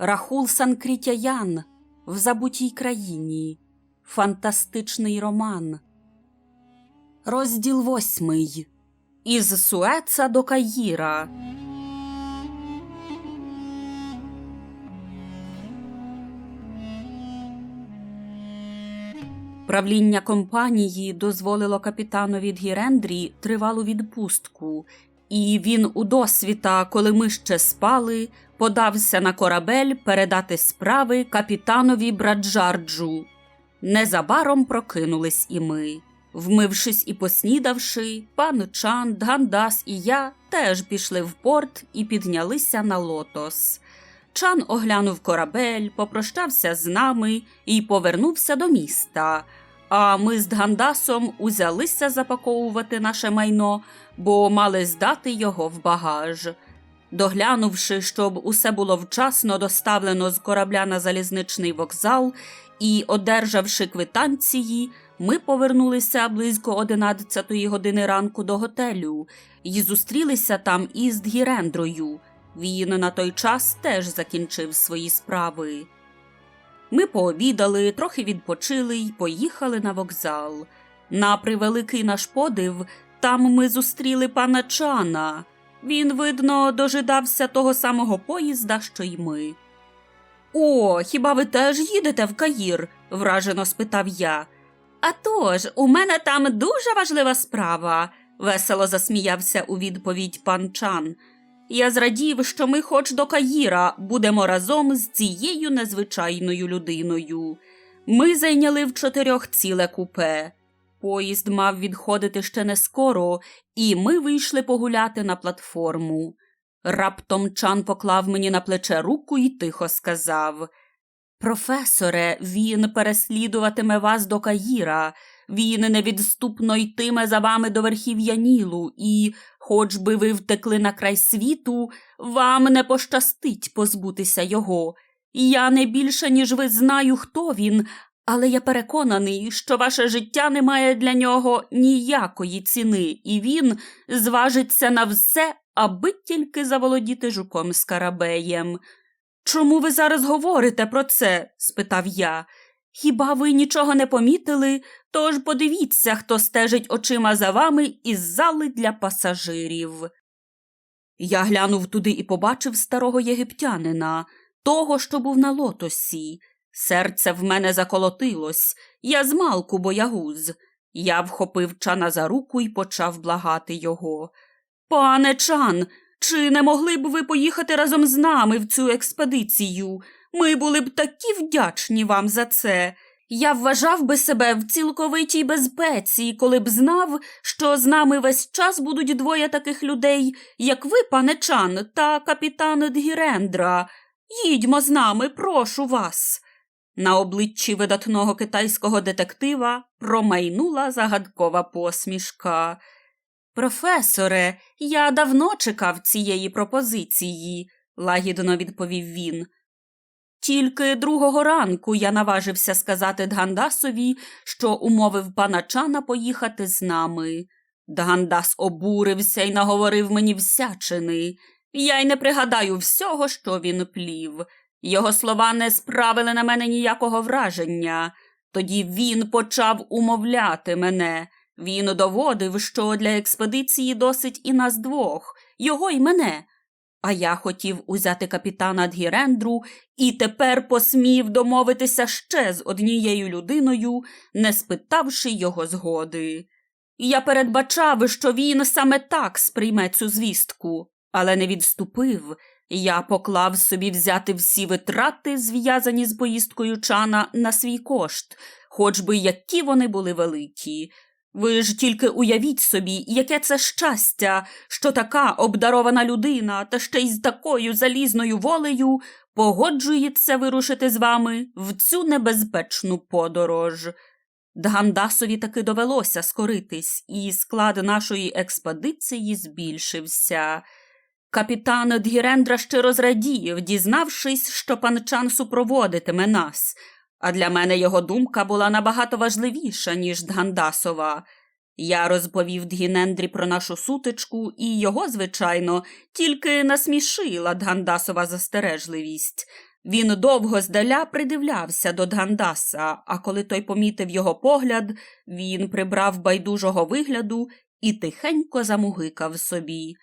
Рахул Санкрітяян в забутій країні. Фантастичний роман. Розділ восьмий. Із Суеца до Каїра. Правління компанії дозволило капітанові Дгірендрі тривалу відпустку, і він у досвіта, коли ми ще спали, подався на корабель передати справи капітанові Браджарджу. Незабаром прокинулись і ми. Вмившись і поснідавши, пан Чан, Дгандас і я теж пішли в порт і піднялися на лотос. Чан оглянув корабель, попрощався з нами і повернувся до міста. А ми з Дгандасом узялися запаковувати наше майно, бо мали здати його в багаж. Доглянувши, щоб усе було вчасно доставлено з корабля на залізничний вокзал і одержавши квитанції, ми повернулися близько 11 години ранку до готелю і зустрілися там із Дгірендрою. Він на той час теж закінчив свої справи. Ми пообідали, трохи відпочили й поїхали на вокзал. На превеликий наш подив, там ми зустріли пана Чана. Він, видно, дожидався того самого поїзда, що й ми. О, хіба ви теж їдете в Каїр? вражено спитав я. «А тож, у мене там дуже важлива справа, весело засміявся у відповідь пан Чан. Я зрадів, що ми хоч до Каїра будемо разом з цією незвичайною людиною. Ми зайняли в чотирьох ціле купе. Поїзд мав відходити ще не скоро, і ми вийшли погуляти на платформу. Раптом Чан поклав мені на плече руку і тихо сказав Професоре, він переслідуватиме вас до Каїра. Він невідступно йтиме за вами до верхів'я Нілу, і, хоч би ви втекли на край світу, вам не пощастить позбутися його. Я не більше, ніж ви знаю, хто він, але я переконаний, що ваше життя не має для нього ніякої ціни, і він зважиться на все, аби тільки заволодіти жуком Скарабеєм. Чому ви зараз говорите про це? спитав я. Хіба ви нічого не помітили? Тож подивіться, хто стежить очима за вами із зали для пасажирів. Я глянув туди і побачив старого єгиптянина, того, що був на лотосі. Серце в мене заколотилось, я змалку боягуз. Я вхопив чана за руку і почав благати його. Пане чан, чи не могли б ви поїхати разом з нами в цю експедицію? Ми були б такі вдячні вам за це. Я вважав би себе в цілковитій безпеці, коли б знав, що з нами весь час будуть двоє таких людей, як ви, пане Чан, та капітан Дгірендра. Їдьмо з нами, прошу вас. На обличчі видатного китайського детектива промайнула загадкова посмішка. Професоре, я давно чекав цієї пропозиції, лагідно відповів він. Тільки другого ранку я наважився сказати Дгандасові, що умовив пана Чана поїхати з нами. Дгандас обурився і наговорив мені всячини. Я й не пригадаю всього, що він плів. Його слова не справили на мене ніякого враження. Тоді він почав умовляти мене. Він доводив, що для експедиції досить і нас двох, його й мене. А я хотів узяти капітана Дгірендру і тепер посмів домовитися ще з однією людиною, не спитавши його згоди. Я передбачав, що він саме так сприйме цю звістку, але не відступив. Я поклав собі взяти всі витрати, зв'язані з поїздкою чана, на свій кошт, хоч би які вони були великі. Ви ж тільки уявіть собі, яке це щастя, що така обдарована людина, та ще й з такою залізною волею погоджується вирушити з вами в цю небезпечну подорож. Дгандасові таки довелося скоритись, і склад нашої експедиції збільшився. Капітан Дгірендра щиро зрадів, дізнавшись, що пан Чан супроводитиме нас, а для мене його думка була набагато важливіша, ніж Дгандасова. Я розповів Дгінендрі про нашу сутичку, і його, звичайно, тільки насмішила Дгандасова застережливість. Він довго здаля придивлявся до Дгандаса, а коли той помітив його погляд, він прибрав байдужого вигляду і тихенько замугикав собі.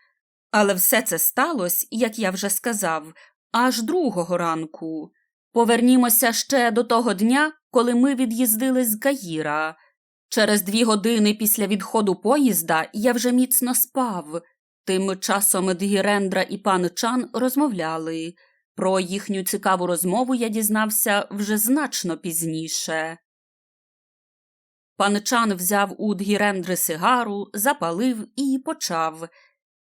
Але все це сталося, як я вже сказав, аж другого ранку. Повернімося ще до того дня, коли ми від'їздили з Гаїра. Через дві години після відходу поїзда я вже міцно спав. Тим часом Дгірендра і пан Чан розмовляли. Про їхню цікаву розмову я дізнався вже значно пізніше. Пан Чан взяв у Дгірендри сигару, запалив і почав.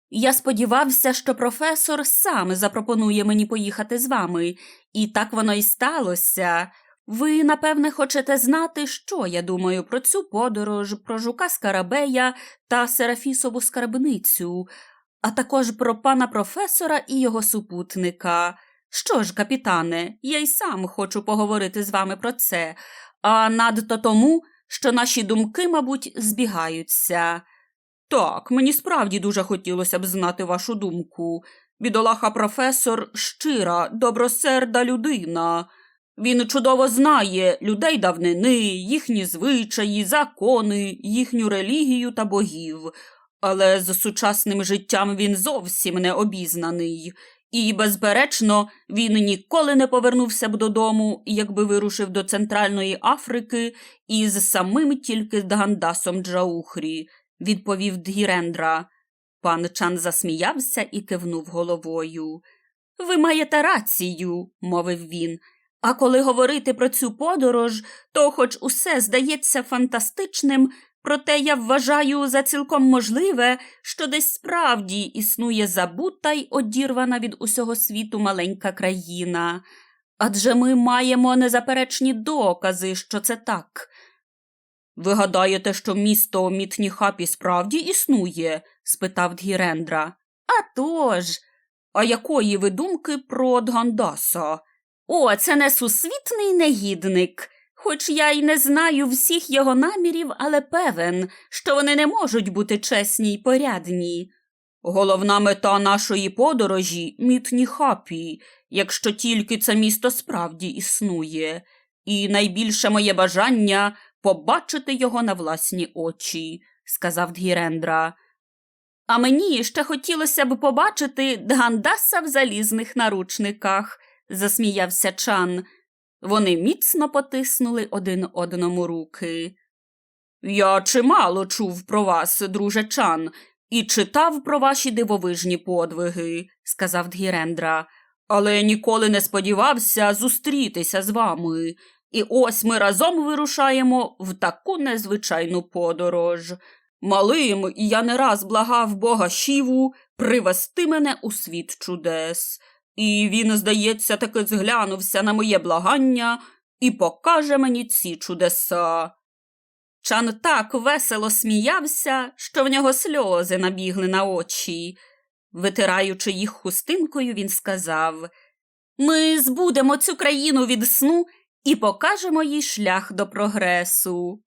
Я сподівався, що професор сам запропонує мені поїхати з вами, і так воно й сталося. Ви, напевне, хочете знати, що я думаю про цю подорож, про жука Скарабея та Серафісову скарбницю, а також про пана професора і його супутника. Що ж, капітане, я й сам хочу поговорити з вами про це, а надто тому, що наші думки, мабуть, збігаються. Так, мені справді дуже хотілося б знати вашу думку. Бідолаха професор щира, добросерда людина. Він чудово знає людей давнини, їхні звичаї, закони, їхню релігію та богів, але з сучасним життям він зовсім не обізнаний. І, безперечно, він ніколи не повернувся б додому, якби вирушив до Центральної Африки із самим тільки Дгандасом Джаухрі, відповів Дгірендра. Пан Чан засміявся і кивнув головою. Ви маєте рацію, мовив він. А коли говорити про цю подорож, то, хоч усе здається фантастичним, проте я вважаю за цілком можливе, що десь справді існує забута й одірвана від усього світу маленька країна. Адже ми маємо незаперечні докази, що це так. Ви гадаєте, що місто Мітніхапі справді існує? спитав Дгірендра. «А тож! А якої ви думки про Дгандаса? О, це несусвітний негідник. Хоч я й не знаю всіх його намірів, але певен, що вони не можуть бути чесні й порядні. Головна мета нашої подорожі Мітніхапі, якщо тільки це місто справді існує, і найбільше моє бажання побачити його на власні очі, сказав Дгірендра. А мені ще хотілося б побачити Дгандаса в залізних наручниках, засміявся Чан. Вони міцно потиснули один одному руки. Я чимало чув про вас, друже Чан, і читав про ваші дивовижні подвиги, сказав Дгірендра, але ніколи не сподівався зустрітися з вами. І ось ми разом вирушаємо в таку незвичайну подорож. Малим я не раз благав бога Шіву привести мене у світ чудес. І він, здається, таки зглянувся на моє благання і покаже мені ці чудеса. Чан так весело сміявся, що в нього сльози набігли на очі. Витираючи їх хустинкою, він сказав Ми збудемо цю країну від сну і покажемо їй шлях до прогресу.